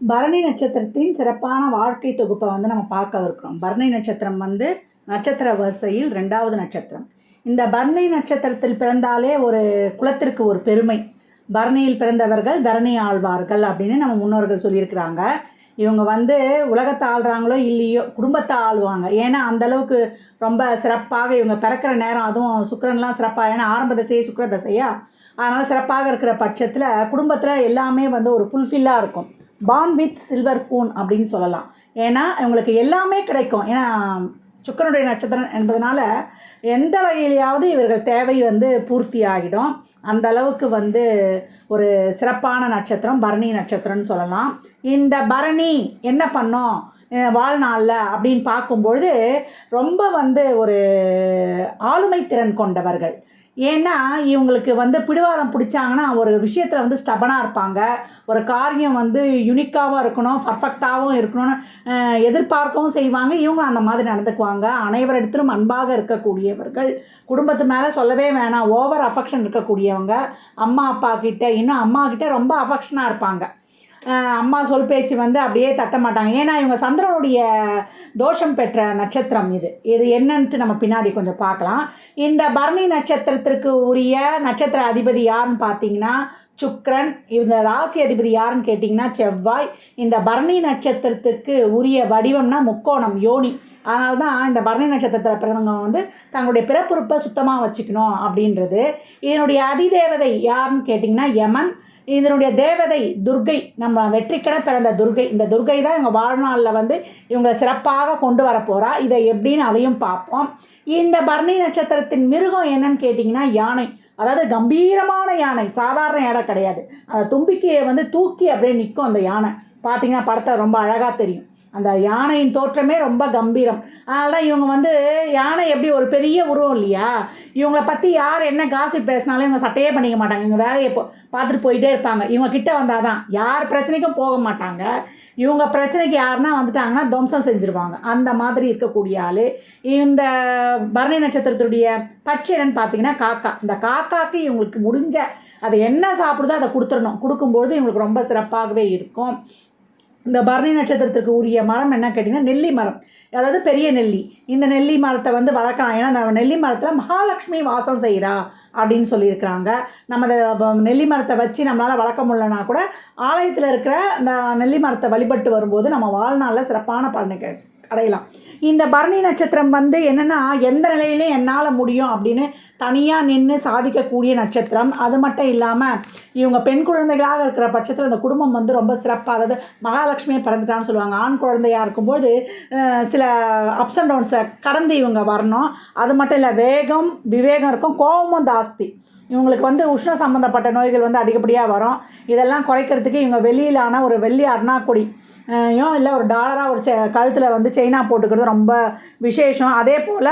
பரணி நட்சத்திரத்தின் சிறப்பான வாழ்க்கை தொகுப்பை வந்து நம்ம பார்க்க இருக்கிறோம். பரணி நட்சத்திரம் வந்து நட்சத்திர வரிசையில் ரெண்டாவது நட்சத்திரம். இந்த பரணி நட்சத்திரத்தில் பிறந்தாலே ஒரு குலத்திற்கு ஒரு பெருமை. பரணியில் பிறந்தவர்கள் தரணி ஆழ்வார்கள் அப்படின்னு நம்ம முன்னோர்கள் சொல்லியிருக்கிறாங்க. இவங்க வந்து உலகத்தை ஆள்றாங்களோ இல்லையோ குடும்பத்தை ஆளுவாங்க. ஏன்னா அந்தளவுக்கு ரொம்ப சிறப்பாக இவங்க பிறக்கிற நேரம் அதுவும் சுக்கரன்லாம் சிறப்பாக ஏன்னா ஆரம்ப தசையே சுக்கர தசையா? அதனால் சிறப்பாக இருக்கிற பட்சத்தில் குடும்பத்தில் எல்லாமே வந்து ஒரு ஃபுல்ஃபில்லாக இருக்கும். பான் வித் சில்வர் ஃபோன் அப்படின்னு சொல்லலாம். ஏன்னா இவங்களுக்கு எல்லாமே கிடைக்கும். ஏன்னா சுக்கரனுடைய நட்சத்திரம் என்பதனால எந்த வகையிலையாவது இவர்கள் தேவை வந்து பூர்த்தி ஆகிடும். அந்த அளவுக்கு வந்து ஒரு சிறப்பான நட்சத்திரம் பரணி நட்சத்திரம்னு சொல்லலாம். இந்த பரணி என்ன பண்ணோம்? வாழ்நாளில் அப்படின்னு பார்க்கும்பொழுது ரொம்ப வந்து ஒரு ஆளுமை திறன் கொண்டவர்கள். ஏன்னா இவங்களுக்கு வந்து பிடிவாதம் பிடிச்சாங்கன்னா ஒரு விஷயத்தில் வந்து ஸ்டபனாக இருப்பாங்க. ஒரு காரியம் வந்து யுனிக்காகவும் இருக்கணும் பர்ஃபெக்டாகவும் இருக்கணும்னு எதிர்பார்க்கவும் செய்வாங்க. இவங்களும் அந்த மாதிரி நடந்துக்குவாங்க. அனைவரிடத்திலும் அன்பாக இருக்கக்கூடியவர்கள். குடும்பத்து மேலே சொல்லவே வேணாம். ஓவர் அஃபெக்ஷன் இருக்கக்கூடியவங்க. அம்மா அப்பா கிட்ட இன்னும் அம்மா கிட்ட ரொம்ப அஃபெக்ஷனாக இருப்பாங்க. அம்மா சொல் பேச்சு வந்து அப்படியே தட்ட மாட்டாங்க. ஏன்னா இவங்க சந்திரனுடைய தோஷம் பெற்ற நட்சத்திரம் இது. இது என்னன்ட்டு நம்ம பின்னாடி கொஞ்சம் பார்க்கலாம். இந்த பரணி நட்சத்திரத்திற்கு உரிய நட்சத்திர அதிபதி யாருன்னு பார்த்தீங்கன்னா சுக்ரன். இந்த ராசி அதிபதி யாருன்னு கேட்டிங்கன்னா செவ்வாய். இந்த பரணி நட்சத்திரத்துக்கு உரிய வடிவம்னா முக்கோணம் யோனி. அதனால தான் இந்த பரணி நட்சத்திரத்தில் பிறந்தவங்க வந்து தங்களுடைய பிறப்புறுப்பை சுத்தமாக வச்சுக்கணும் அப்படின்றது. இதனுடைய அதிதேவதை யாருன்னு கேட்டிங்கன்னா யமன். இதனுடைய தேவதை துர்கை நம்ம வெற்றிக்கட பிறந்த துர்கை. இந்த துர்கை தான் இவங்க வாழ்நாளில் வந்து இவங்களை சிறப்பாக கொண்டு வரப்போகிறா போகிறா இதை எப்படின்னு அதையும் பார்ப்போம். இந்த பரணி நட்சத்திரத்தின் மிருகம் என்னன்னு கேட்டிங்கன்னா யானை. அதாவது கம்பீரமான யானை. சாதாரண யானை கிடையாது. அந்த தும்பிக்கையை வந்து தூக்கி அப்படியே நிற்கும் அந்த யானை. பார்த்தீங்கன்னா படத்தை ரொம்ப அழகாக தெரியும். அந்த யானையின் தோற்றமே ரொம்ப கம்பீரம். அதனால தான் இவங்க வந்து யானை எப்படி ஒரு பெரிய உருவம் இல்லையா? இவங்கள பற்றி யார் என்ன காசு பேசினாலும் இவங்க சட்டையே பண்ணிக்க மாட்டாங்க. இவங்க வேலையை போ பார்த்துட்டு போயிட்டே இருப்பாங்க. இவங்க கிட்ட வந்தால் தான் யார் பிரச்சனைக்கும் போக மாட்டாங்க. இவங்க பிரச்சனைக்கு யாருன்னா வந்துட்டாங்கன்னா துவம்சம் செஞ்சுருவாங்க. அந்த மாதிரி இருக்கக்கூடிய ஆள். இந்த பரணி நட்சத்திரத்துடைய பட்சி என்னன்னு பார்த்தீங்கன்னா காக்கா. இந்த காக்காக்கு இவங்களுக்கு முடிஞ்ச அதை என்ன சாப்பிடுதோ அதை கொடுத்துடணும். கொடுக்கும்போது இவங்களுக்கு ரொம்ப சிறப்பாகவே இருக்கும். இந்த பரணி நட்சத்திரத்துக்கு உரிய மரம் என்ன கேட்டிங்கன்னா நெல்லி மரம். அதாவது பெரிய நெல்லி. இந்த நெல்லி மரத்தை வந்து வளர்க்கலாம். ஏன்னா அந்த நெல்லி மரத்தில் மகாலட்சுமி வாசம் செய்கிறா அப்படின்னு சொல்லியிருக்கிறாங்க. நம்ம அந்த நெல்லி மரத்தை வச்சு நம்மளால் வளர்க்க முடியலனா கூட ஆலயத்தில் இருக்கிற அந்த நெல்லி மரத்தை வழிபட்டு வரும்போது நம்ம வாழ்நாளில் சிறப்பான பலனை அடையலாம். இந்த பரணி நட்சத்திரம் வந்து என்னென்னா எந்த நிலையிலையும் என்னால் முடியும் அப்படின்னு தனியாக நின்று சாதிக்கக்கூடிய நட்சத்திரம். அது மட்டும் இல்லாமல் இவங்க பெண் குழந்தைகளாக இருக்கிற பட்சத்தில் அந்த குடும்பம் வந்து ரொம்ப சிறப்பாக அதாவது மகாலட்சுமியை பிறந்துட்டான்னு சொல்லுவாங்க. ஆண் குழந்தையாக இருக்கும்போது சில அப்ஸ் அண்ட் டவுன்ஸை கடந்து இவங்க வரணும். அது மட்டும் இல்லை வேகம் விவேகம் இருக்கும் கோபமும் ஜாஸ்தி. இவங்களுக்கு வந்து உஷ்ண சம்மந்தப்பட்ட நோய்கள் வந்து அதிகப்படியாக வரும். இதெல்லாம் குறைக்கிறதுக்கு இவங்க வெளியிலான ஒரு வெள்ளி அருணாக்கொடி இல்லை ஒரு டாலராக ஒரு செ கழுத்தில் வந்து செயினாக போட்டுக்கிறது ரொம்ப விசேஷம். அதே போல்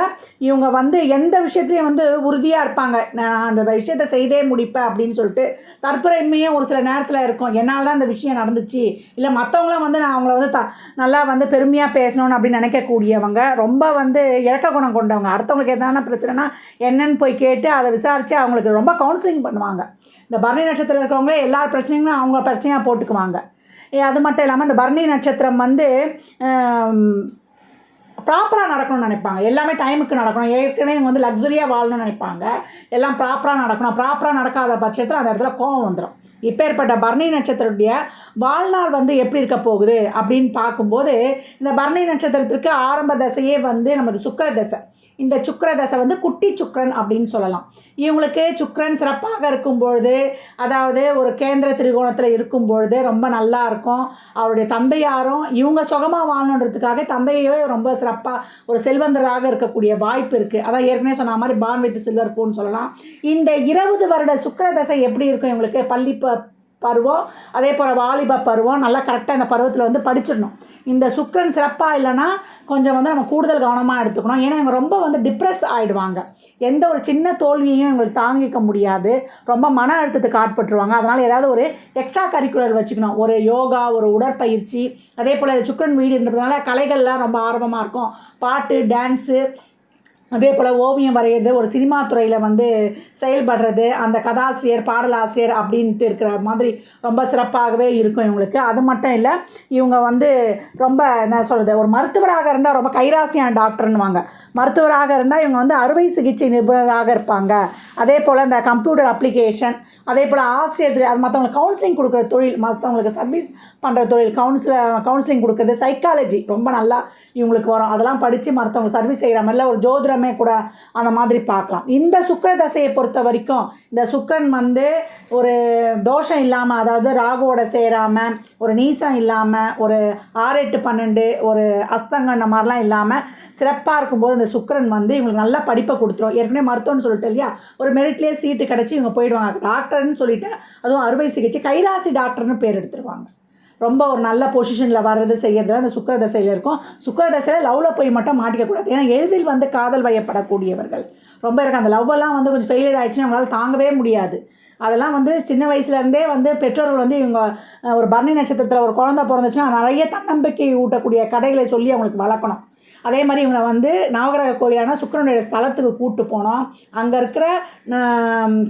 இவங்க வந்து எந்த விஷயத்துலையும் வந்து உறுதியாக இருப்பாங்க. நான் அந்த விஷயத்தை செய்தே முடிப்பேன் அப்படின்னு சொல்லிட்டு தற்புரைமையும் ஒரு சில நேரத்தில் இருக்கும். என்னால் தான் இந்த விஷயம் நடந்துச்சு. இல்லை மற்றவங்களாம் வந்து நான் அவங்கள வந்து த நல்லா வந்து பெருமையாக பேசணும்னு அப்படின்னு நினைக்கக்கூடியவங்க ரொம்ப வந்து இறக்க குணம் கொண்டவங்க. அடுத்தவங்களுக்கு எதனா பிரச்சனைனா என்னன்னு போய் கேட்டு அதை விசாரித்து அவங்களுக்கு ரொம்ப ரொம்ப கவுன்சிலிங் பண்ணுவாங்க. இந்த பரணி நட்சத்திரம் இருக்கிறவங்களே எல்லா பிரச்சனைகளும் அவங்க பிரச்சனையாக போட்டுக்குவாங்க. ஏ, அது மட்டும் இல்லாமல் இந்த பரணி நட்சத்திரம் வந்து ப்ராப்பராக நடக்கணும்னு நினைப்பாங்க. எல்லாமே டைமுக்கு நடக்கணும். ஏற்கனவே இவங்க வந்து லக்ஸுரியாக வாழணும்னு நினைப்பாங்க. எல்லாம் ப்ராப்பராக நடக்கணும். ப்ராப்பராக நடக்காத பட்சத்தில் அந்த இடத்துல கோவம் வந்துடும் இப்பேற்பட்ட பரணி நட்சத்திரத்துடைய வாழ்நாள் வந்து எப்படி இருக்க போகுது அப்படின்னு பார்க்கும்போது இந்த பரணி நட்சத்திரத்திற்கு ஆரம்ப தசையே வந்து நமக்கு சுக்கர தசை. இந்த சுக்கர தசை வந்து குட்டி சுக்கரன் அப்படின்னு சொல்லலாம். இவங்களுக்கு சுக்கரன் சிறப்பாக இருக்கும் பொழுது அதாவது ஒரு கேந்திர திரிகோணத்தில் இருக்கும் பொழுது ரொம்ப நல்லா இருக்கும். அவருடைய தந்தையாரும் இவங்க சுகமாக வாழணுன்றதுக்காக தந்தையவே ரொம்ப சிறப்பாக ஒரு செல்வந்தராக இருக்கக்கூடிய வாய்ப்பு இருக்குது அதான் ஏற்கனவே சொன்ன மாதிரி பான் வித் சில்வர் ஃபோன் சொல்லலாம். இந்த இருபது வருட சுக்கர தசை எப்படி இருக்கும் இவங்களுக்கு? பள்ளி ப பருவம். அதே போல் வாலிப பருவம். நல்லா கரெக்டாக இந்த பருவத்தில் வந்து படிச்சிடணும். இந்த சுக்கரன் சிறப்பாக இல்லைன்னா கொஞ்சம் வந்து நம்ம கூடுதல் கவனமாக எடுத்துக்கணும். ஏன்னா இவங்க ரொம்ப வந்து டிப்ரெஸ் ஆகிடுவாங்க எந்த ஒரு சின்ன தோல்வியையும் இவங்களுக்கு தாங்கிக்க முடியாது. ரொம்ப மன அழுத்தத்துக்கு ஆட்பட்டுருவாங்க. அதனால் ஏதாவது ஒரு எக்ஸ்ட்ரா கரிக்குலர் வச்சுக்கணும். ஒரு யோகா ஒரு உடற்பயிற்சி. அதே போல் சுக்கிரன் வீடுன்றதுனால கலைகள்லாம் ரொம்ப ஆர்வமாக இருக்கும். பாட்டு டான்ஸு அதே போல் ஓவியம் வரைகிறது ஒரு சினிமா துறையில் வந்து செயல்படுறது அந்த கதாசிரியர் பாடலாசிரியர் அப்படின்ட்டு இருக்கிற மாதிரி ரொம்ப சிறப்பாகவே இருக்கும் இவங்களுக்கு. அது மட்டும் இல்லை இவங்க வந்து ரொம்ப என்ன சொல்கிறது ஒரு மருத்துவராக இருந்தால் ரொம்ப கைராசியான டாக்டர்னுவாங்க மருத்துவராக இருந்தால் இவங்க வந்து அறுவை சிகிச்சை நிபுணராக இருப்பாங்க. அதே போல் இந்த கம்ப்யூட்டர் அப்ளிகேஷன் அதே போல் ஆசிரியர் அது மற்றவங்களுக்கு கவுன்சிலிங் கொடுக்குற தொழில் மற்றவங்களுக்கு சர்வீஸ் பண்ணுற தொழில் கவுன்சில கவுன்சிலிங் கொடுக்குறது சைக்காலஜி ரொம்ப நல்லா இவங்களுக்கு வரும். அதெல்லாம் படித்து மற்றவங்க சர்வீஸ் செய்கிற மாதிரில ஒரு ஜோதிடமே கூட அந்த மாதிரி பார்க்கலாம். இந்த சுக்கிர தசையை பொறுத்த வரைக்கும் இந்த சுக்கரன் வந்து ஒரு தோஷம் இல்லாமல் அதாவது ராகுவோட சேராமல் ஒரு நீசம் இல்லாமல் ஒரு ஆறு எட்டு பன்னெண்டு ஒரு அஸ்தங்கம் இந்த மாதிரிலாம் இல்லாமல் சிறப்பாக இருக்கும்போது இந்த சுக்கிரன் வந்து இவங்களுக்கு நல்ல படிப்பை கொடுத்துரும். ஏற்கனவே மருத்துவம்னு சொல்லிட்டு இல்லையா? ஒரு மெரிட்லேயே சீட்டு கிடச்சி இவங்க போயிடுவாங்க. டாக்டர்னு சொல்லிட்டு அதுவும் அறுவை சிகிச்சை கைராசி டாக்டர்னு பேர் எடுத்துருவாங்க. ரொம்ப ஒரு நல்ல பொசிஷனில் வர்றது செய்கிறது அந்த சுக்கிர தசையில் இருக்கும். சுக்கர தசையில் லவ்வில் போய் மட்டும் மாட்டிக்கக்கூடாது ஏன்னா எளிதில் வந்து காதல் வயப்படக்கூடியவர்கள். ரொம்ப இருக்கும் அந்த லவ்வெல்லாம் வந்து கொஞ்சம் ஃபெயிலியர் ஆகிடுச்சுன்னா அவங்களால தாங்கவே முடியாது. அதெல்லாம் வந்து சின்ன வயசுலேருந்தே வந்து பெற்றோர்கள் வந்து இவங்க ஒரு பர்ணி நட்சத்திரத்தில் ஒரு குழந்த பிறந்துச்சுன்னா நிறைய தன்னம்பிக்கை ஊட்டக்கூடிய கதைகளை சொல்லி அவங்களுக்கு வளர்க்கணும். அதே மாதிரி இவங்களை வந்து நவகிரக கோயிலான சுக்கரனுடைய ஸ்தலத்துக்கு கூட்டு போனோம். அங்கே இருக்கிற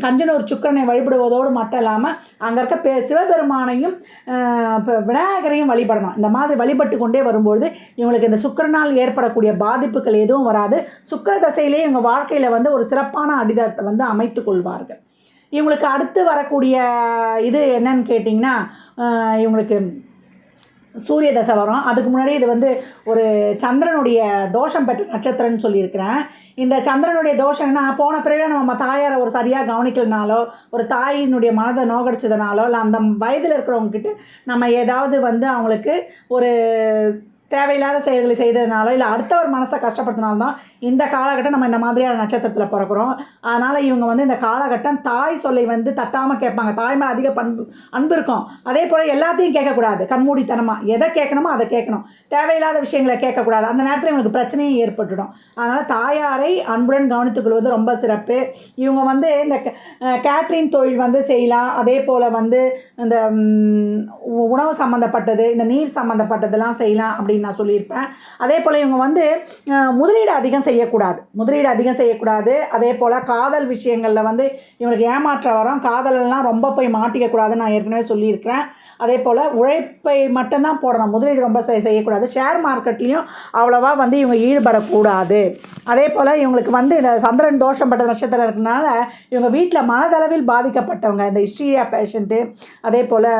கஞ்சனூர் சுக்கிரனை வழிபடுவதோடு மட்டும் இல்லாமல் அங்கே இருக்க பெ சிவபெருமானையும் விநாயகரையும் வழிபடணும். இந்த மாதிரி வழிபட்டு கொண்டே வரும்பொழுது இவங்களுக்கு இந்த சுக்கிரனால் ஏற்படக்கூடிய பாதிப்புகள் எதுவும் வராது. சுக்கிர தசையிலே இவங்க வாழ்க்கையில் வந்து ஒரு சிறப்பான அடிதத்தை வந்து அமைத்து கொள்வார்கள். இவங்களுக்கு அடுத்து வரக்கூடிய இது என்னன்னு கேட்டிங்கன்னா இவங்களுக்கு சூரிய தசை வரும். அதுக்கு முன்னாடி இது வந்து ஒரு சந்திரனுடைய தோஷம் பெற்ற நட்சத்திரம்னு சொல்லியிருக்கிறேன். இந்த சந்திரனுடைய தோஷம்னா போன பிறகு நம்ம தாயாரை ஒரு சரியாக கவனிக்கலனாலோ ஒரு தாயினுடைய மனதை நோகடிச்சதுனாலோ இல்லை அந்த வயதில் இருக்கிறவங்க கிட்ட நம்ம ஏதாவது வந்து அவங்களுக்கு ஒரு தேவையில்லாத செயல்களை செய்ததுனால இல்லை அடுத்தவர் மனசை கஷ்டப்படுத்தினால்தான் இந்த காலகட்டம் நம்ம இந்த மாதிரியான நட்சத்திரத்தில் பிறக்கிறோம். அதனால் இவங்க வந்து இந்த காலகட்டம் தாய் சொல்லை வந்து தட்டாமல் கேட்பாங்க. தாய் மேலே அதிக பண்பு அன்பு இருக்கும். அதே போல் எல்லாத்தையும் கேட்கக்கூடாது. கண்மூடித்தனமாக எதை கேட்கணுமோ அதை கேட்கணும். தேவையில்லாத விஷயங்களை கேட்கக்கூடாது. அந்த நேரத்தில் இவங்களுக்கு பிரச்சனையும் ஏற்பட்டுடும். அதனால் தாயாரை அன்புடன் கவனித்துக்கொள்வது ரொம்ப சிறப்பு. இவங்க வந்து இந்த கேட்ரிங் தொழில் வந்து செய்யலாம். அதே போல் வந்து இந்த உ- உணவு சம்மந்தப்பட்டது இந்த நீர் சம்மந்தப்பட்டதெல்லாம் செய்யலாம். அப்படின்னு நான் சொல்லியிருப்பேன். அதே போல் இவங்க வந்து முதலீடு அதிகம் செய்யக்கூடாது. முதலீடு அதிகம் செய்யக்கூடாது. அதே போல் காதல் விஷயங்களில் வந்து இவங்களுக்கு ஏமாற்றம் வரும். காதலெல்லாம் ரொம்ப போய் மாட்டிக்கக்கூடாதுன்னு நான் ஏற்கனவே சொல்லியிருக்கிறேன். அதே போல் உழைப்பை மட்டும்தான் போடணும். முதலீடு ரொம்ப செய் செய்யக்கூடாது. ஷேர் மார்க்கெட்லேயும் அவ்வளோவா வந்து இவங்க ஈடுபடக்கூடாது. அதே போல் இவங்களுக்கு வந்து இந்த சந்திரன் தோஷம் பட்ட நட்சத்திரம் இருக்கனால இவங்க வீட்டில் மனதளவில் பாதிக்கப்பட்டவங்க. இந்த ஹிஸ்டீரியா பேஷண்ட்டு அதே போல்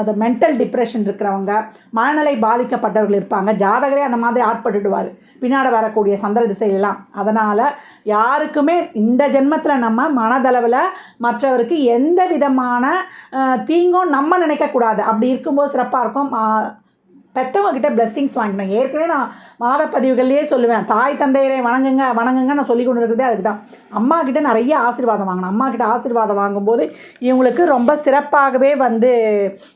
அது மென்டல் டிப்ரெஷன் இருக்கிறவங்க மனநிலை பாதிக்கப்பட்டவர்கள் இருப்பாங்க. ஜாதகரே அந்த மாதிரி ஆட்பட்டுடுவார். பின்னாடி வரக்கூடிய சந்திர திசையெல்லாம். அதனால் யாருக்குமே இந்த ஜென்மத்தில் நம்ம மனதளவில் மற்றவருக்கு எந்த விதமான தீங்கும் நம்ம நினைக்கக்கூடாது. அப்படி இருக்கும்போது சிறப்பாக இருக்கும். பெற்றவங்கக்கிட்ட பெற்றவங்க கிட்ட பிளெஸ்ஸிங்ஸ் வாங்கிக்கணும். ஏற்கனவே நான் மாத பதிவுகள்லேயே சொல்லுவேன் தாய் தந்தையரை வணங்குங்க வணங்குங்க நான் சொல்லி கொண்டு இருக்கிறதே அதுக்கு தான் அம்மா கிட்ட நிறைய ஆசீர்வாதம் வாங்கணும். அம்மா கிட்ட ஆசீர்வாதம் வாங்கும்போது இவங்களுக்கு ரொம்ப சிறப்பாகவே வந்து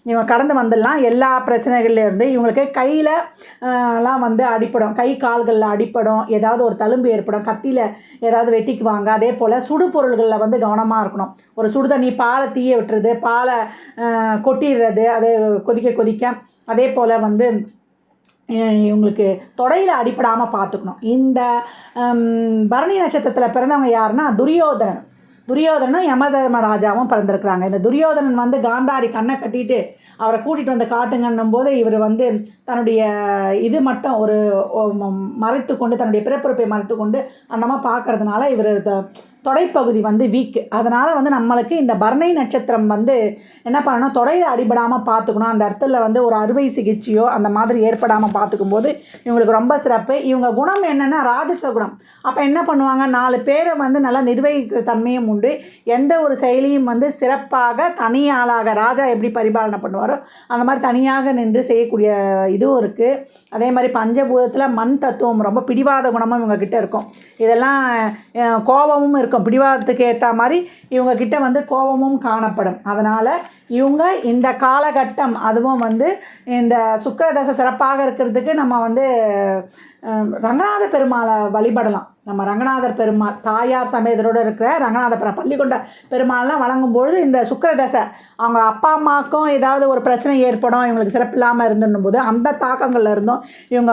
இவங்க கடந்து வந்துடலாம். எல்லா பிரச்சனைகள்லேருந்து இவங்களுக்கு கையில் எல்லாம் வந்து அடிப்படும் கை கால்களில் அடிப்படும் ஏதாவது ஒரு தழும்பு ஏற்படும். கத்தியில் ஏதாவது வெட்டிக்குவாங்க. அதே போல் சுடு பொருள்களில் வந்து கவனமாக இருக்கணும். ஒரு சுடு தண்ணி பாலை தீய விட்டுறது பாலை கொட்டிடுறது அதை கொதிக்க கொதிக்க. அதே போல் வந்து வந்து இவங்களுக்கு தொடையில் அடிப்படாமல் பார்த்துக்கணும் இந்த பரணி நட்சத்திரத்தில் பிறந்தவங்க யாருன்னா துரியோதனன். துரியோதனும் யமதர்மராஜாவும் பிறந்திருக்கிறாங்க. இந்த துரியோதனன் வந்து காந்தாரி கண்ணை கட்டிட்டு அவரை கூட்டிகிட்டு வந்து காட்டுங்கன்னும் போது இவர் வந்து தன்னுடைய இது மட்டும் ஒரு மறைத்து கொண்டு தன்னுடைய பிறப்புறுப்பை மறைத்து கொண்டு அந்தமாக பார்க்கறதுனால இவர் தொடைப்பகுதி வந்து வீக்கு அதனால் வந்து நம்மளுக்கு இந்த பரணை நட்சத்திரம் வந்து என்ன பண்ணணும்? தொடையில் அடிபடாமல் பார்த்துக்கணும். அந்த இடத்துல வந்து ஒரு அறுவை சிகிச்சையோ அந்த மாதிரி ஏற்படாமல் பார்த்துக்கும் போது இவங்களுக்கு ரொம்ப சிறப்பு. இவங்க குணம் என்னென்னா ராஜச குணம். அப்போ என்ன பண்ணுவாங்க? நாலு பேரை வந்து நல்லா நிர்வகிக்கிற தன்மையும் உண்டு. எந்த ஒரு செயலியும் வந்து சிறப்பாக தனியாளாக ராஜா எப்படி பரிபாலனை பண்ணுவாரோ அந்த மாதிரி தனியாக நின்று செய்யக்கூடிய இதுவும் இருக்குது அதே மாதிரி பஞ்சபூதத்தில் மண் தத்துவம் ரொம்ப பிடிவாத குணமும் இவங்கக்கிட்ட இருக்கும். இதெல்லாம் கோபமும் இருக்கும் பிடிவாதத்துக்கு ஏற்ற மாதிரி இவங்க கிட்ட வந்து கோபமும் காணப்படும். அதனால் இவங்க இந்த காலகட்டம் அதுவும் வந்து இந்த சுக்கரதசை சிறப்பாக இருக்கிறதுக்கு நம்ம வந்து ரங்கநாத பெருமாளை வழிபடலாம். நம்ம ரங்கநாதர் பெருமாள் தாயார் சமேதரோடு இருக்கிற ரங்கநாத பெருமாள் பள்ளிக்கொண்ட பெருமாள்லாம் வழங்கும் பொழுது இந்த சுக்கரதசை அவங்க அப்பா அம்மாவுக்கும் ஏதாவது ஒரு பிரச்சனை ஏற்படும் இவங்களுக்கு சிறப்பில்லாமல் இருந்துன்னும் போது அந்த தாக்கங்களில் இருந்தும் இவங்க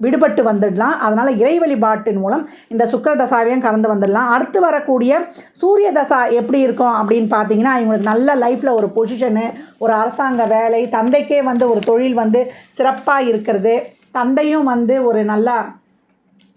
விடுபட்டு வந்துடலாம். அதனால் இறை வழிபாட்டின் மூலம் இந்த சுக்கர தசாவையும் கடந்து வந்துடலாம். அடுத்து வரக்கூடிய சூரிய தசா எப்படி இருக்கும் அப்படின்னு பார்த்தீங்கன்னா இவங்களுக்கு நல்ல லைஃப்பில் ஒரு பொசிஷனு ஒரு அரசாங்க வேலை தந்தைக்கே வந்து ஒரு தொழில் வந்து சிறப்பாக இருக்கிறது. தந்தையும் வந்து ஒரு நல்லா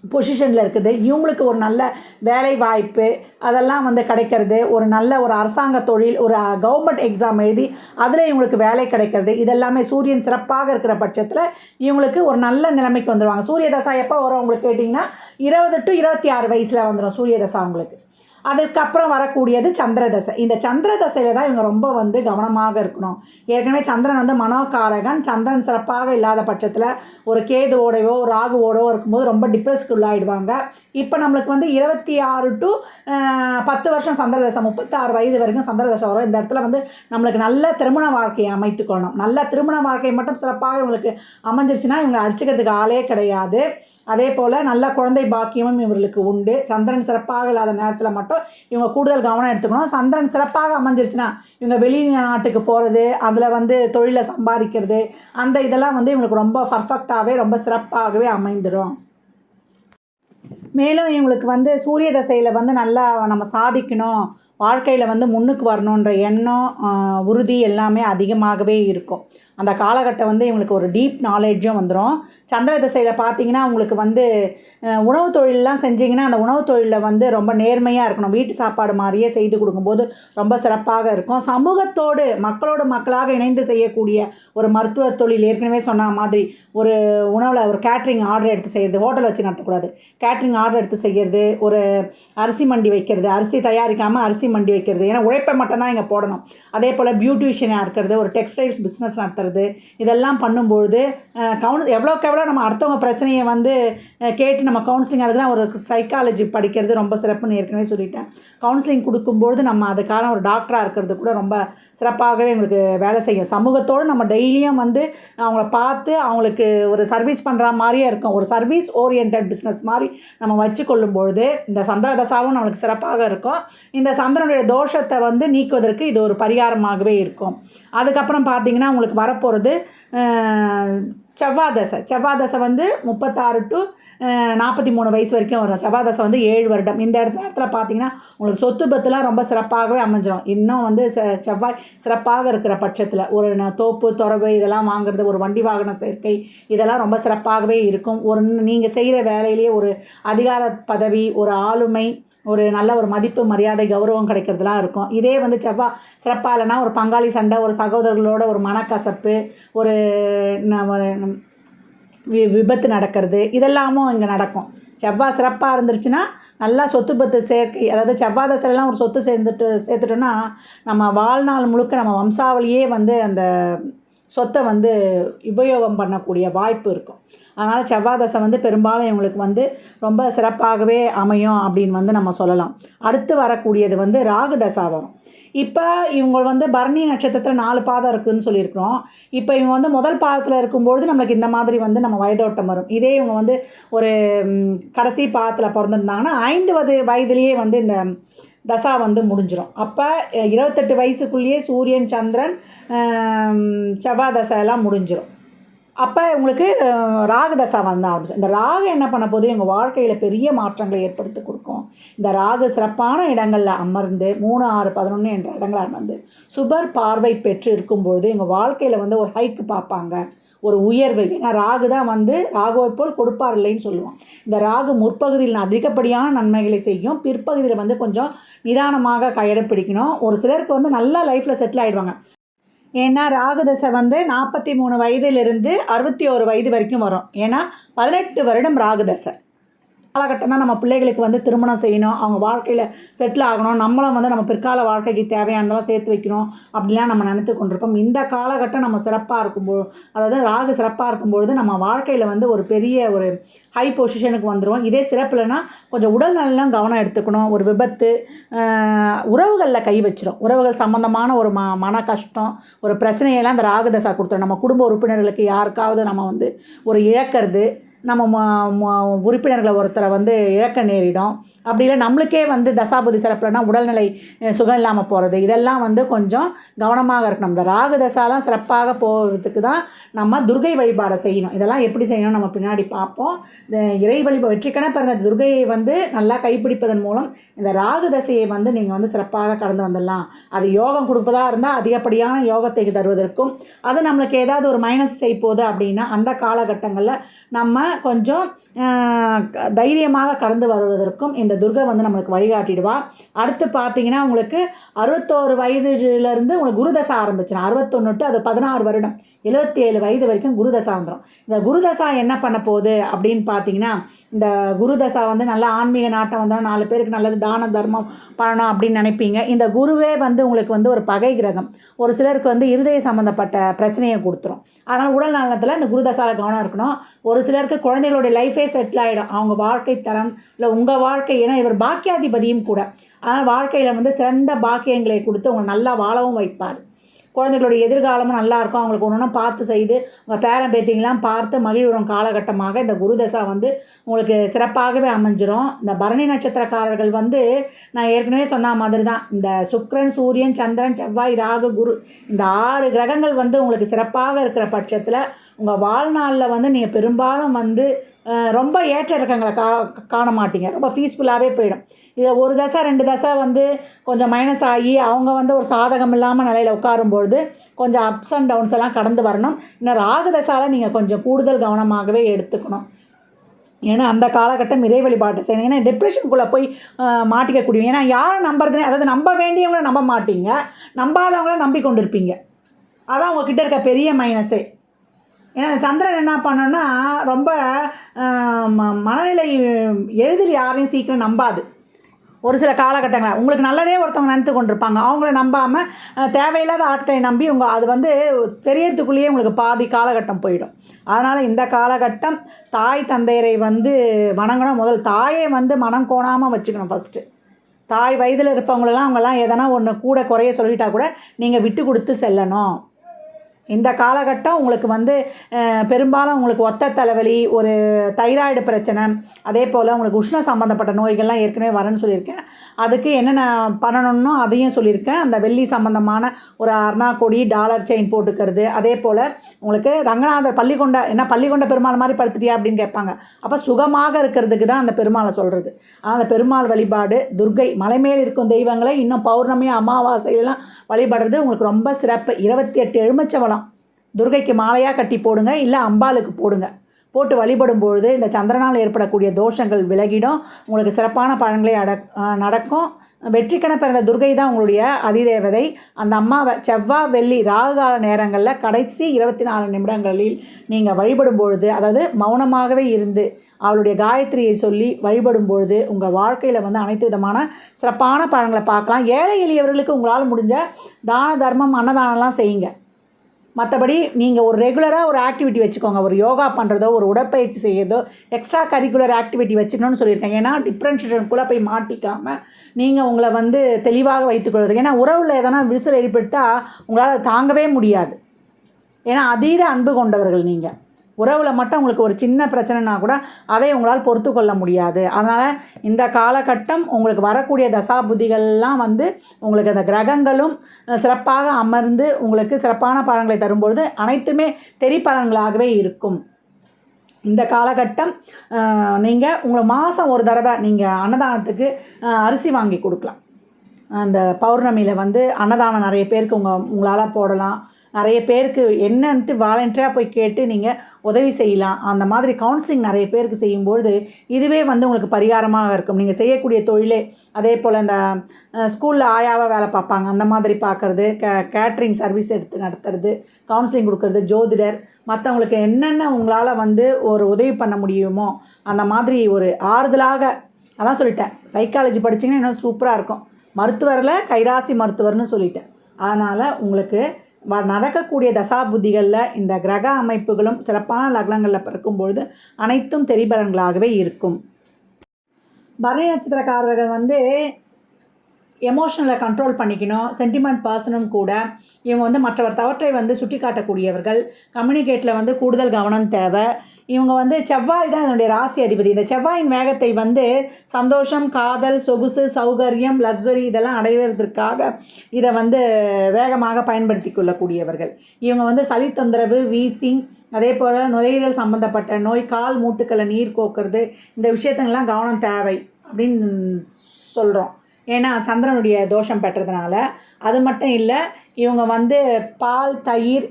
பொசிஷனில் இருக்குது. இவங்களுக்கு ஒரு நல்ல வேலை வாய்ப்பு அதெல்லாம் வந்து கிடைக்கிறது. ஒரு நல்ல ஒரு அரசாங்க தொழில் ஒரு கவர்மெண்ட் எக்ஸாம் எழுதி அதில் இவங்களுக்கு வேலை கிடைக்கிறது. இதெல்லாமே சூரியன் சிறப்பாக இருக்கிற பட்சத்தில் இவங்களுக்கு ஒரு நல்ல நிலைமைக்கு வந்துடுவாங்க சூரிய தசா எப்போ வரும் உங்களுக்கு கேட்டிங்கன்னா இருபது டு இருபத்தி ஆறு வயசில் வந்துடும் சூரிய தசா உங்களுக்கு. அதுக்கப்புறம் வரக்கூடியது சந்திர தசை இந்த சந்திர தசையில் தான் இவங்க ரொம்ப வந்து கவனமாக இருக்கணும். ஏற்கனவே சந்திரன் வந்து மனோகாரகன். சந்திரன் சிறப்பாக இல்லாத பட்சத்தில் ஒரு கேதுவோடையோ ஒரு ராகுவோடவோ இருக்கும்போது ரொம்ப டிப்ரெஸ்க்கு உள்ளாயிடுவாங்க. இப்போ நம்மளுக்கு வந்து இருபத்தி ஆறு டு பத்து வருஷம் சந்திர தசை முப்பத்தாறு வயது வரைக்கும் சந்திர தசை வரும். இந்த இடத்துல வந்து நம்மளுக்கு நல்ல திருமண வாழ்க்கையை அமைத்துக்கொள்ளணும் நல்ல திருமண வாழ்க்கை மட்டும் சிறப்பாக இவங்களுக்கு அமைஞ்சிருச்சுன்னா இவங்க அடிச்சுக்கிறதுக்கு ஆளே கிடையாது. அதே போல் நல்ல குழந்தை பாக்கியமும் இவர்களுக்கு உண்டு. சந்திரன் சிறப்பாக இல்லாத நேரத்தில் மட்டும் இவங்க கூடுதல் கவனம் எடுத்துக்கணும். சந்திரன் சிறப்பாக அமைஞ்சிருச்சுன்னா இவங்க வெளி நாட்டுக்கு போகிறது அதில் வந்து தொழிலை சம்பாதிக்கிறது அந்த இதெல்லாம் வந்து இவங்களுக்கு ரொம்ப பர்ஃபெக்டாகவே ரொம்ப சிறப்பாகவே அமைந்துடும். மேலும் இவங்களுக்கு வந்து சூரிய தசையில் வந்து நல்லா நம்ம சாதிக்கணும். வாழ்க்கையில் வந்து முன்னுக்கு வரணுன்ற எண்ணம் உறுதி எல்லாமே அதிகமாகவே இருக்கும். அந்த காலகட்டம் வந்து இவங்களுக்கு ஒரு டீப் நாலேஜும் வந்துடும் சந்திர திசையில் பார்த்தீங்கன்னா உங்களுக்கு வந்து உணவு தொழிலெலாம் செஞ்சீங்கன்னா அந்த உணவு தொழிலில் வந்து ரொம்ப நேர்மையாக இருக்கணும். வீட்டு சாப்பாடு மாதிரியே செய்து கொடுக்கும்போது ரொம்ப சிறப்பாக இருக்கும். சமூகத்தோடு மக்களோடு மக்களாக இணைந்து செய்யக்கூடிய ஒரு மருத்துவ தொழில் ஏற்கனவே சொன்ன மாதிரி ஒரு உணவில் ஒரு கேட்ரிங் ஆர்டர் எடுத்து செய்கிறது ஹோட்டல் வச்சு நடத்தக்கூடாது. கேட்ரிங் ஆர்டர் எடுத்து செய்கிறது ஒரு அரிசி மண்டி வைக்கிறது அரிசி தயாரிக்காமல் அரிசி மண்டி வைக்கிறது. ஏன்னா உழைப்பை மட்டும்தான் இங்கே போடணும். அதே போல் பியூட்டிஷியனாக இருக்கிறது ஒரு டெக்ஸ்டைல்ஸ் பிஸ்னஸ் நடத்துறது இதெல்லாம் பண்ணும்பொழுது கவுன் எவ்வளோக்கு எவ்வளோ நம்ம அடுத்தவங்க பிரச்சனையை வந்து கேட்டு நம்ம கவுன்சிலிங் அதுக்கு ஒரு சைக்காலஜி படிக்கிறது ரொம்ப சிறப்புன்னு ஏற்கனவே சொல்லிட்டேன். கவுன்சிலிங் கொடுக்கும்பொழுது நம்ம அதுக்கான ஒரு டாக்டராக இருக்கிறது கூட ரொம்ப சிறப்பாகவே எங்களுக்கு வேலை செய்யும். சமூகத்தோடு நம்ம டெய்லியும் வந்து அவங்கள பார்த்து அவங்களுக்கு ஒரு சர்வீஸ் பண்ணுற மாதிரியே இருக்கும். ஒரு சர்வீஸ் ஓரியன்ட் பிஸ்னஸ் மாதிரி நம்ம வச்சு கொள்ளும் பொழுது இந்த சந்திர தசாவும் நம்மளுக்கு சிறப்பாக இருக்கும். இந்த சந்திரனுடைய தோஷத்தை வந்து நீக்குவதற்கு இது ஒரு பரிகாரமாகவே இருக்கும். அதுக்கப்புறம் பார்த்தீங்கன்னா உங்களுக்கு வர வரப்போகிறது செவ்வாதசை. செவ்வாதசை வந்து முப்பத்தாறு டு நாற்பத்தி மூணு வயசு வரைக்கும் வரும். செவ்வாதசை வந்து ஏழு வருடம். இந்த இடத்துல இடத்துல பார்த்தீங்கன்னா உங்களுக்கு சொத்து பத்துலாம் ரொம்ப சிறப்பாகவே அமைஞ்சிடும் இன்னும் வந்து ச செவ்வாய் சிறப்பாக இருக்கிற பட்சத்தில் ஒரு தோப்பு துறவு இதெல்லாம் வாங்குறது ஒரு வண்டி வாகன சேர்க்கை இதெல்லாம் ரொம்ப சிறப்பாகவே இருக்கும். ஒரு நீங்கள் செய்கிற வேலையிலேயே ஒரு அதிகார பதவி ஒரு ஆளுமை ஒரு நல்ல ஒரு மதிப்பு மரியாதை கௌரவம் கிடைக்கிறதுலாம் இருக்கும். இதே வந்து செவ்வாய் சிறப்பாக இல்லைன்னா ஒரு பங்காளி சண்டை ஒரு சகோதரர்களோட ஒரு மனக்கசப்பு ஒரு ஒரு வி விபத்து நடக்கிறது இதெல்லாமும் இங்கே நடக்கும். செவ்வாய் சிறப்பாக இருந்துருச்சுன்னா நல்லா சொத்து பத்து சேர்க்கை அதாவது செவ்வாய் தசையெல்லாம் ஒரு சொத்து சேர்ந்துட்டு சேர்த்துட்டோன்னா நம்ம வாழ்நாள் முழுக்க நம்ம வம்சாவளியே வந்து அந்த சொத்தை வந்து உபயோகம் பண்ணக்கூடிய வாய்ப்பு இருக்கும். அதனால் செவ்வாய் தசை வந்து பெரும்பாலும் இவங்களுக்கு வந்து ரொம்ப சிறப்பாகவே அமையும் அப்படின்னு வந்து நம்ம சொல்லலாம். அடுத்து வரக்கூடியது வந்து ராகு தசா வரும். இப்போ இவங்க வந்து பரணி நட்சத்திரத்தில் நாலு பாதம் இருக்குதுன்னு சொல்லியிருக்கிறோம். இப்போ இவங்க வந்து முதல் பாதத்தில் இருக்கும்பொழுது நம்மளுக்கு இந்த மாதிரி வந்து நம்ம வயதோட்டம் வரும். இதே இவங்க வந்து ஒரு கடைசி பாதத்தில் பிறந்திருந்தாங்கன்னா ஐந்து வயது வயதுலேயே வந்து இந்த தசா வந்து முடிஞ்சிடும் அப்போ இருபத்தெட்டு வயசுக்குள்ளேயே சூரியன் சந்திரன் செவ்வாய் தசை எல்லாம் முடிஞ்சிடும் அப்போ உங்களுக்கு ராகு தசா வந்து ஆரம்பிச்சு இந்த ராகு என்ன பண்ண போது எங்கள் வாழ்க்கையில் பெரிய மாற்றங்களை ஏற்படுத்தி கொடுக்கும். இந்த ராகு சிறப்பான இடங்களில் அமர்ந்து மூணு ஆறு பதினொன்று என்ற இடங்கள் அமர்ந்து சுபர் பார்வை பெற்று இருக்கும்பொழுது எங்கள் வாழ்க்கையில் வந்து ஒரு ஹைக்கு பார்ப்பாங்க. ஒரு உயர்வு. ஏன்னா ராகு தான் வந்து ராகுவை போல் கொடுப்பார் இல்லைன்னு சொல்லுவோம் இந்த ராகு முற்பகுதியில் அதிகப்படியான நன்மைகளை செய்யும். பிற்பகுதியில் வந்து கொஞ்சம் நிதானமாக கையெடுப்பிடிக்கணும் ஒரு சிலருக்கு வந்து நல்லா லைஃப்பில் செட்டில் ஆகிடுவாங்க ஏன்னா ராகுதசை வந்து நாற்பத்தி மூணு வயதிலிருந்து அறுபத்தி ஒரு வயது வரைக்கும் வரும். ஏன்னா பதினெட்டு வருடம் ராகுதசை காலகட்டம் தான் நம்ம பிள்ளைகளுக்கு வந்து திருமணம் செய்யணும். அவங்க வாழ்க்கையில் செட்டில் ஆகணும். நம்மளும் வந்து நம்ம பிற்கால வாழ்க்கைக்கு தேவையானதெல்லாம் சேர்த்து வைக்கணும் அப்படிலாம் நம்ம நினைத்து கொண்டிருப்போம். இந்த காலகட்டம் நம்ம சிறப்பாக இருக்கும்போது அதாவது ராகு சிறப்பாக இருக்கும்பொழுது நம்ம வாழ்க்கையில் வந்து ஒரு பெரிய ஒரு ஹை பொசிஷனுக்கு வந்துடும் இதே சிறப்புலனா கொஞ்சம் உடல் நலம் கவனம் எடுத்துக்கணும். ஒரு விபத்து உறவுகளில் கை வச்சிடும் உறவுகள் சம்மந்தமான ஒரு ம மன கஷ்டம் ஒரு பிரச்சனையெல்லாம் அந்த ராகு தசா கொடுத்துரும். நம்ம குடும்ப உறுப்பினர்களுக்கு யாருக்காவது நம்ம வந்து ஒரு இழக்கிறது நம்ம உறுப்பினர்களை ஒருத்தரை வந்து இழக்க நேரிடும். அப்படி இல்லை நம்மளுக்கே வந்து தசாபுதி சிறப்புலனா உடல்நிலை சுகம் இல்லாமல் போகிறது இதெல்லாம் வந்து கொஞ்சம் கவனமாக இருக்கணும். இந்த ராகு தசாலாம் சிறப்பாக போகிறதுக்கு தான் நம்ம துர்கை வழிபாடை செய்யணும். இதெல்லாம் எப்படி செய்யணும் நம்ம பின்னாடி பார்ப்போம். இந்த இறை வழிபா வெற்றிக்கென பிறந்த துர்கையை வந்து நல்லா கைப்பிடிப்பதன் மூலம் இந்த ராகு தசையை வந்து நீங்கள் வந்து சிறப்பாக கடந்து வந்துடலாம். அது யோகம் கொடுப்பதா இருந்தால் அதிகப்படியான யோகத்தை தருவதற்கும் அது நம்மளுக்கு ஏதாவது ஒரு மைனஸ் செய்ய போகுது அப்படின்னா அந்த காலகட்டங்களில் நம்ம கொஞ்சம் க- தைரியமாக கடந்து வருவதற்கும் இந்த துர்கை வந்து நம்மளுக்கு வழிகாட்டிடுவா. அடுத்து பார்த்தீங்கன்னா உங்களுக்கு அறுபத்தோரு வயதுலேருந்து உங்களுக்கு குருதசா ஆரம்பிச்சிடும் அறுபத்தொன்று டு அது பதினாறு வருடம். எழுபத்தி ஏழு வயது வரைக்கும் குருதசா வந்துடும் இந்த குருதசா என்ன பண்ண போகுது அப்படின்னு பார்த்தீங்கன்னா இந்த குருதசா வந்து நல்ல ஆன்மீக நாட்டம் வந்துடும் நாலு பேருக்கு நல்லது தான தர்மம் பண்ணணும் அப்படின்னு நினைப்பீங்க. இந்த குருவே வந்து உங்களுக்கு வந்து ஒரு பகை கிரகம். ஒரு சிலருக்கு வந்து இருதய சம்மந்தப்பட்ட பிரச்சனையை கொடுத்துரும். அதனால் உடல் நலத்தில் இந்த குருதசாவில் கவனம் இருக்கணும். ஒரு சிலருக்கு குழந்தைகளுடைய லைஃபே செட்டில் ஆகிடும் அவங்க வாழ்க்கை தரம் இல்லை உங்கள் வாழ்க்கை ஏன்னா இவர் பாக்கியாதிபதியும் கூட. அதனால் வாழ்க்கையில் வந்து சிறந்த பாக்கியங்களை கொடுத்து உங்களை நல்லா வாழவும் வைப்பார். குழந்தைகளுடைய எதிர்காலமும் நல்லா இருக்கும் அவங்களுக்கு ஒன்று ஒன்று பார்த்து செய்து உங்கள் பேரன் பேத்திங்கெல்லாம் பார்த்து மகிழ்வுறும் காலகட்டமாக இந்த குருதசா வந்து உங்களுக்கு சிறப்பாகவே அமைஞ்சிரும். இந்த பரணி நட்சத்திரக்காரர்கள் வந்து நான் ஏற்கனவே சொன்ன மாதிரி தான் இந்த சுக்ரன் சூரியன் சந்திரன் செவ்வாய் ராகு குரு இந்த ஆறு கிரகங்கள் வந்து உங்களுக்கு சிறப்பாக இருக்கிற பட்சத்தில் உங்கள் வாழ்நாளில் வந்து நீங்கள் பெரும்பாலும் வந்து ரொம்ப ஏற்ற இறக்கங்களை கா காண மாட்டீங்க. ரொம்ப பீஸ்ஃபுல்லாகவே போயிடும். இதில் ஒரு தசை ரெண்டு தசை வந்து கொஞ்சம் மைனஸ் ஆகி அவங்க வந்து ஒரு சாதகம் இல்லாமல் நிலையில் உட்காரும்பொழுது கொஞ்சம் அப்ஸ் அண்ட் டவுன்ஸ் எல்லாம் கடந்து வரணும். இன்னும் ராகு தசால நீங்கள் கொஞ்சம் கூடுதல் கவனமாகவே எடுத்துக்கணும். ஏன்னா அந்த காலகட்டம் இறை வழிபாட்டு செய்யணும். ஏன்னா டிப்ரெஷனுக்குள்ளே போய் மாட்டிக்கக்கூடிய ஏன்னா யாரை நம்புறதுனே அதாவது நம்ப வேண்டியவங்கள நம்ப மாட்டீங்க. நம்பாதவங்கள நம்பி கொண்டு இருப்பீங்க அதான் உங்ககிட்ட இருக்க பெரிய மைனஸே ஏன்னா சந்திரன் என்ன பண்ணோன்னா ரொம்ப ம- மனநிலை எழுதில் யாரையும் சீக்கிரம் நம்பாது. ஒரு சில காலகட்டங்கள் உங்களுக்கு நல்லதே ஒருத்தவங்க நினைத்து கொண்டிருப்பாங்க. அவங்கள நம்பாமல் தேவையில்லாத ஆட்களை நம்பி உங்கள் அது வந்து தெரியறதுக்குள்ளேயே உங்களுக்கு பாதி காலகட்டம் போயிடும். அதனால் இந்த காலகட்டம் தாய் தந்தையரை வந்து வணங்கணும். முதல் தாயை வந்து மனம் கோணாமல் வச்சுக்கணும் ஃபஸ்ட்டு தாய் வயதில் இருப்பவங்களெல்லாம் அவங்கெல்லாம் எதனா ஒன்று கூட குறைய சொல்லிட்டா கூட நீங்கள் விட்டு கொடுத்து செல்லணும். இந்த காலகட்டம் உங்களுக்கு வந்து பெரும்பாலும் உங்களுக்கு ஒத்த தலைவலி ஒரு தைராய்டு பிரச்சனை அதே போல் உங்களுக்கு உஷ்ண சம்மந்தப்பட்ட நோய்கள்லாம் ஏற்கனவே வரேன்னு சொல்லியிருக்கேன். அதுக்கு என்னென்ன பண்ணணும்னோ அதையும் சொல்லியிருக்கேன். அந்த வெள்ளி சம்மந்தமான ஒரு அர்ணா கொடி டாலர் செயின் போட்டுக்கிறது அதே போல் உங்களுக்கு ரங்கநாதர் பள்ளிக்கொண்ட என்ன பள்ளிக்கொண்ட பெருமாள் மாதிரி படுத்துட்டியா அப்படின்னு கேட்பாங்க. அப்போ சுகமாக இருக்கிறதுக்கு தான் அந்த பெருமாளை சொல்கிறது ஆனால் அந்த பெருமாள் வழிபாடு துர்கை மலை மேல் இருக்கும் தெய்வங்களை இன்னும் பௌர்ணமி அமாவாசையெல்லாம் வழிபடுறது உங்களுக்கு ரொம்ப சிறப்பு. இருபத்தி எட்டு எலுமிச்சவளம் துர்கைக்கு மாலையாக கட்டி போடுங்க இல்லை அம்பாளுக்கு போடுங்க. போட்டு வழிபடும் பொழுது இந்த சந்திரனால் ஏற்படக்கூடிய தோஷங்கள் விலகிடும். உங்களுக்கு சிறப்பான பழங்களை அட நடக்கும். வெற்றிக்கென பிறந்த துர்கை தான் உங்களுடைய அதிதேவதை. அந்த அம்மாவை செவ்வாய் வெள்ளி ராகுகால நேரங்களில் கடைசி இருபத்தி நாலு நிமிடங்களில் நீங்கள் வழிபடும் பொழுது அதாவது மௌனமாகவே இருந்து அவளுடைய காயத்ரியை சொல்லி வழிபடும் பொழுது உங்கள் வாழ்க்கையில் வந்து அனைத்து விதமான சிறப்பான பழங்களை பார்க்கலாம். ஏழை எளியவர்களுக்கு உங்களால் முடிஞ்ச தான தர்மம் அன்னதானம்லாம் செய்யுங்க. மற்றபடி நீங்கள் ஒரு ரெகுலராக ஒரு ஆக்டிவிட்டி வச்சுக்கோங்க. ஒரு யோகா பண்ணுறதோ ஒரு உடற்பயிற்சி செய்கிறதோ எக்ஸ்ட்ரா கரிக்குலர் ஆக்டிவிட்டி வச்சுக்கணும்னு சொல்லியிருக்கேன் ஏன்னா டிஃப்ரென்ஷியேஷனுக்குள்ளே போய் மாட்டிக்காமல் நீங்கள் உங்களை வந்து தெளிவாக வைத்துக்கொள்வது ஏன்னா உறவில் எதனா விரிசல் ஏற்பட்டால் உங்களால் தாங்கவே முடியாது. ஏன்னா அதீத அன்பு கொண்டவர்கள் நீங்கள் உறவில் மட்டும் உங்களுக்கு ஒரு சின்ன பிரச்சனைனா கூட அதை உங்களால் பொறுத்து கொள்ள முடியாது. அதனால் இந்த காலகட்டம் உங்களுக்கு வரக்கூடிய தசாபுதிகள்லாம் வந்து உங்களுக்கு அந்த கிரகங்களும் சிறப்பாக அமர்ந்து உங்களுக்கு சிறப்பான பலன்களை தரும்பொழுது அனைத்துமே தெரி பலன்களாகவே இருக்கும். இந்த காலகட்டம் நீங்கள் உங்களை மாதம் ஒரு தடவை நீங்கள் அன்னதானத்துக்கு அரிசி வாங்கி கொடுக்கலாம். அந்த பௌர்ணமியில் வந்து அன்னதானம் நிறைய பேருக்கு உங்கள் உங்களால் போடலாம். நிறைய பேருக்கு என்னன்ட்டு வாலண்டியராக போய் கேட்டு நீங்கள் உதவி செய்யலாம். அந்த மாதிரி கவுன்சிலிங் நிறைய பேருக்கு செய்யும்பொழுது இதுவே வந்து உங்களுக்கு பரிகாரமாக இருக்கும். நீங்கள் செய்யக்கூடிய தொழிலே அதே போல் இந்த ஸ்கூலில் ஆயாவாக வேலை பார்ப்பாங்க. அந்த மாதிரி பார்க்குறது கே கேட்ரிங் சர்வீஸ் எடுத்து நடத்துறது கவுன்சிலிங் கொடுக்கறது ஜோதிடர் மற்றவங்களுக்கு என்னென்ன உங்களால் வந்து ஒரு உதவி பண்ண முடியுமோ அந்த மாதிரி ஒரு ஆறுதலாக அதான் சொல்லிட்டேன். சைக்காலஜி படிச்சிங்கன்னா இன்னும் சூப்பராக இருக்கும். மருத்துவரில் கைராசி மருத்துவர்னு சொல்லிட்டேன். அதனால் உங்களுக்கு நடக்கக்கூடிய தசாபுத்திகளில் இந்த கிரக அமைப்புகளும் சிறப்பான லக்னங்களில் பிறக்கும்பொழுது அனைத்தும் தெரிபலன்களாகவே இருக்கும். பரணி நட்சத்திரக்காரர்கள் வந்து எமோஷனலை கண்ட்ரோல் பண்ணிக்கணும் சென்டிமெண்ட் பர்சனும் கூட இவங்க வந்து மற்றவர் தவற்றை வந்து சுட்டி காட்டக்கூடியவர்கள் கம்யூனிகேட்டில் வந்து கூடுதல் கவனம் தேவை. இவங்க வந்து செவ்வாய் தான் இதனுடைய ராசி அதிபதி. இந்த செவ்வாயின் வேகத்தை வந்து சந்தோஷம் காதல் சொகுசு சௌகரியம் லக்ஸரி இதெல்லாம் அடைவதற்காக இதை வந்து வேகமாக பயன்படுத்தி கொள்ளக்கூடியவர்கள். இவங்க வந்து சளி தொந்தரவு வீசிங் அதே போல் நுரையீரல் சம்மந்தப்பட்ட நோய் கால் மூட்டுக்களை நீர் கோக்கிறது இந்த விஷயத்தங்கள்லாம் கவனம் தேவை அப்படின்னு சொல்கிறோம் ஏன்னா சந்திரனுடைய தோஷம் பெற்றதுனால. அது மட்டும் இல்லை இவங்க வந்து பால் தயிர்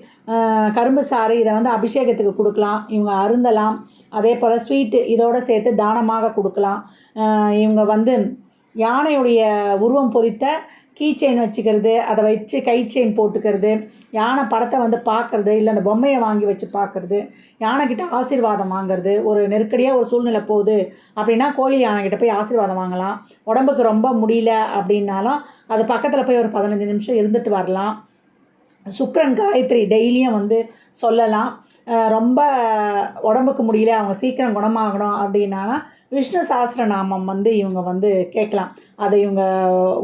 கரும்பு சாறு இதை வந்து அபிஷேகத்துக்கு கொடுக்கலாம். இவங்க அருந்தலாம். அதே போல் ஸ்வீட்டு இதோடு சேர்த்து தானமாக கொடுக்கலாம். இவங்க வந்து யானையுடைய உருவம் பொதித்த கீ செயின் வச்சுக்கிறது அதை வச்சு கை செயின் போட்டுக்கிறது யானை படத்தை வந்து பார்க்கறது இல்லை அந்த பொம்மையை வாங்கி வச்சு பார்க்குறது யானைக்கிட்ட ஆசீர்வாதம் வாங்குறது ஒரு நெருக்கடியாக ஒரு சூழ்நிலை போகுது அப்படின்னா கோயில் யானைக்கிட்ட போய் ஆசீர்வாதம் வாங்கலாம். உடம்புக்கு ரொம்ப முடியல அப்படின்னாலும் அது பக்கத்தில் போய் ஒரு பதினஞ்சு நிமிஷம் இருந்துட்டு வரலாம். சுக்ரன் காயத்ரி டெய்லியும் வந்து சொல்லலாம். ரொம்ப உடம்புக்கு முடியல அவங்க சீக்கிரம் குணமாகணும் அப்படின்னாலும் விஷ்ணு சாஸ்திரநாமம் வந்து இவங்க வந்து கேட்கலாம். அதை இவங்க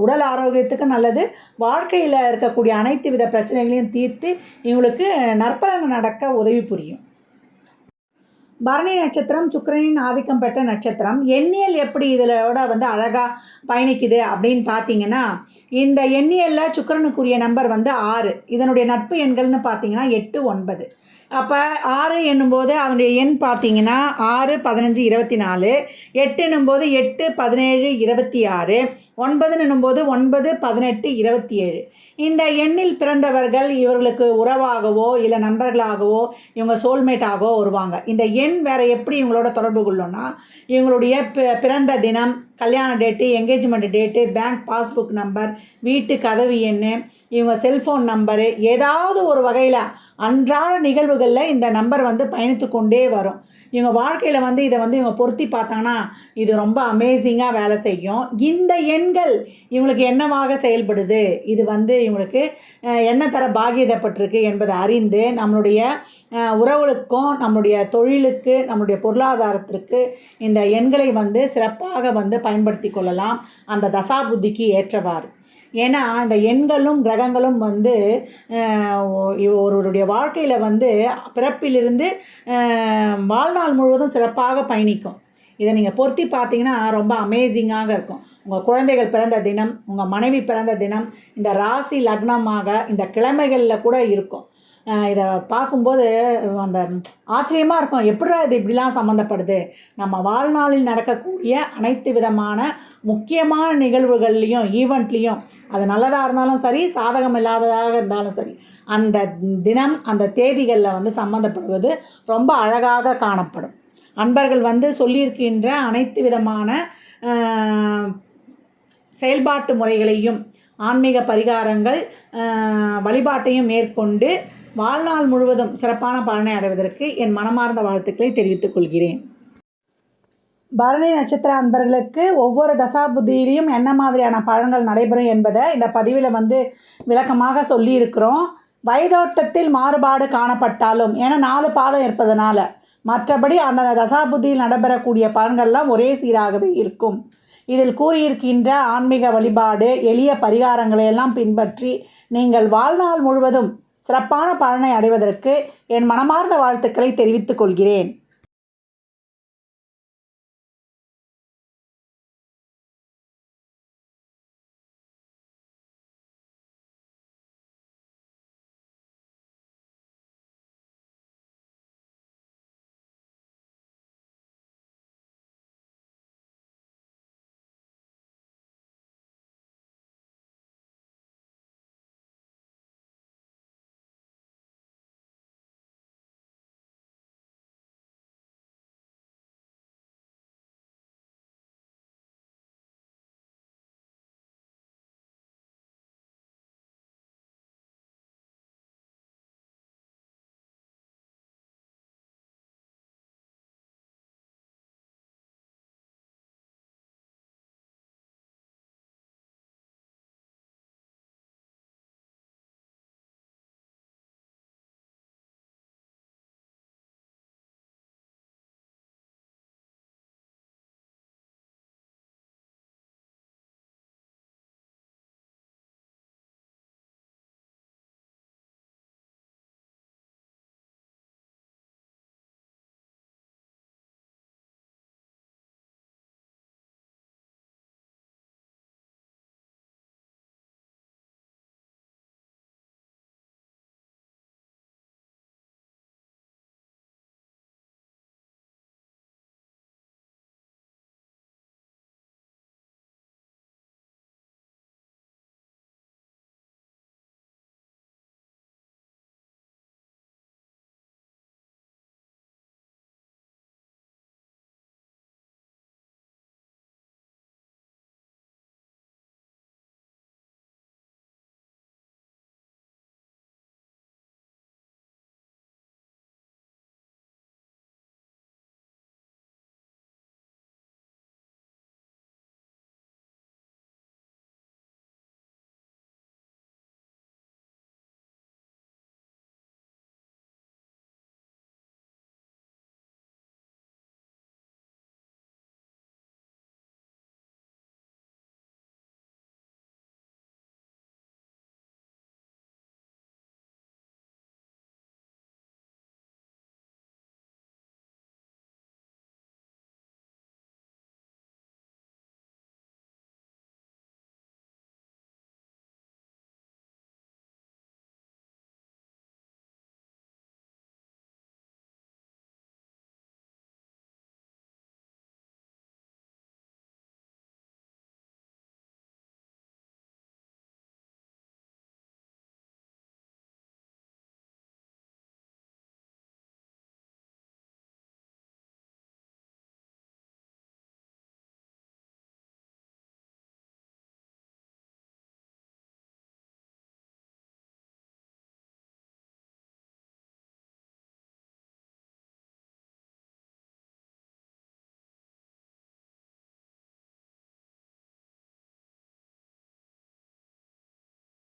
உடல் ஆரோக்கியத்துக்கு நல்லது வாழ்க்கையில் இருக்கக்கூடிய அனைத்து வித பிரச்சனைகளையும் தீர்த்து இவங்களுக்கு நற்பலன் நடக்க உதவி புரியும். பரணி நட்சத்திரம் சுக்கரனின் ஆதிக்கம் பெற்ற நட்சத்திரம். எண்ணியல் எப்படி இதிலோட வந்து அழகாக பயணிக்குது அப்படின்னு பார்த்தீங்கன்னா இந்த எண்ணியலில் சுக்கரனுக்குரிய நம்பர் வந்து ஆறு. இதனுடைய நட்பு எண்கள்னு பார்த்தீங்கன்னா எட்டு ஒன்பது. அப்போ ஆறு என்னும்போது அதனுடைய எண் பார்த்தீங்கன்னா ஆறு பதினஞ்சு இருபத்தி நாலு எட்டு என்னும்போது எட்டு பதினேழு இருபத்தி ஆறு ஒன்பதுன்னு என்னும்போது ஒன்பது பதினெட்டு இருபத்தி ஏழு. இந்த எண்ணில் பிறந்தவர்கள் இவர்களுக்கு உறவாகவோ இல்லை நண்பர்களாகவோ இவங்க சோல்மேட்டாகவோ வருவாங்க. இந்த எண் வேறு எப்படி இவங்களோட தொடர்பு கொள்ளும்னா இவங்களுடைய பி- பிறந்த தினம் கல்யாண date engagement date bank passbook number வீட்டு கதவு எண் இவங்க செல்ஃபோன் நம்பரு ஏதாவது ஒரு வகையில் அன்றாட நிகழ்வுகளில் இந்த நம்பர் வந்து பயணித்து கொண்டே வரும். இவங்க வாழ்க்கையில் வந்து இதை வந்து இவங்க பொருத்தி பார்த்தாங்கன்னா இது ரொம்ப அமேசிங்காக வேலை செய்யும். இந்த எண்கள் இவங்களுக்கு என்னவாக செயல்படுது? இது வந்து இவங்களுக்கு என்ன தர பாகியதப்பட்டிருக்கு என்பதை அறிந்து நம்மளுடைய உறவுகளுக்கும் நம்மளுடைய தொழிலுக்கு நம்மளுடைய பொருளாதாரத்திற்கு இந்த எண்களை வந்து சிறப்பாக வந்து பயன்படுத்தி கொள்ளலாம். அந்த தசாபுத்திக்கு ஏற்றவாறு. ஏன்னா இந்த எண்களும் கிரகங்களும் வந்து ஒருவருடைய வாழ்க்கையில் வந்து பிறப்பிலிருந்து வாழ்நாள் முழுவதும் சிறப்பாக பயணிக்கும். இதை நீங்கள் பொருத்தி பார்த்தீங்கன்னா ரொம்ப அமேசிங்காக இருக்கும். உங்கள் குழந்தைகள் பிறந்த தினம் உங்கள் மனைவி பிறந்த தினம் இந்த ராசி லக்னமாக இந்த கிழமைகளில் கூட இருக்கும். இதை பார்க்கும்போது அந்த ஆச்சரியமாக இருக்கும். எப்படி இது இப்படிலாம் சம்மந்தப்படுது நம்ம வாழ்நாளில் நடக்கக்கூடிய அனைத்து விதமான முக்கியமான நிகழ்வுகள்லையும் ஈவெண்ட்லேயும் அது நல்லதாக இருந்தாலும் சரி சாதகம் இல்லாததாக இருந்தாலும் சரி அந்த தினம் அந்த தேதிகளில் வந்து சம்மந்தப்படுவது ரொம்ப அழகாக காணப்படும். அன்பர்கள் வந்து சொல்லியிருக்கின்ற அனைத்து விதமான செயல்பாட்டு முறைகளையும் ஆன்மீக பரிகாரங்கள் வழிபாட்டையும் மேற்கொண்டு வாழ்நாள் முழுவதும் சிறப்பான பலனை அடைவதற்கு என் மனமார்ந்த வாழ்த்துக்களை தெரிவித்துக் கொள்கிறேன். பரணி நட்சத்திர அன்பர்களுக்கு ஒவ்வொரு தசாபுத்தியிலையும் என்ன மாதிரியான பலன்கள் நடைபெறும் என்பதை இந்த பதிவில் வந்து விளக்கமாக சொல்லியிருக்கிறோம். வயதோட்டத்தில் மாறுபாடு காணப்பட்டாலும் ஏன்னா நாலு பாதம் இருப்பதனால மற்றபடி அந்தந்த தசாபுத்தியில் நடைபெறக்கூடிய பலன்கள்லாம் ஒரே சீராகவே இருக்கும். இதில் கூறியிருக்கின்ற ஆன்மீக வழிபாடு எளிய பரிகாரங்களை எல்லாம் பின்பற்றி நீங்கள் வாழ்நாள் முழுவதும் சிறப்பான பலனை அடைவதற்கு என் மனமார்ந்த வாழ்த்துக்களை தெரிவித்துக் கொள்கிறேன்.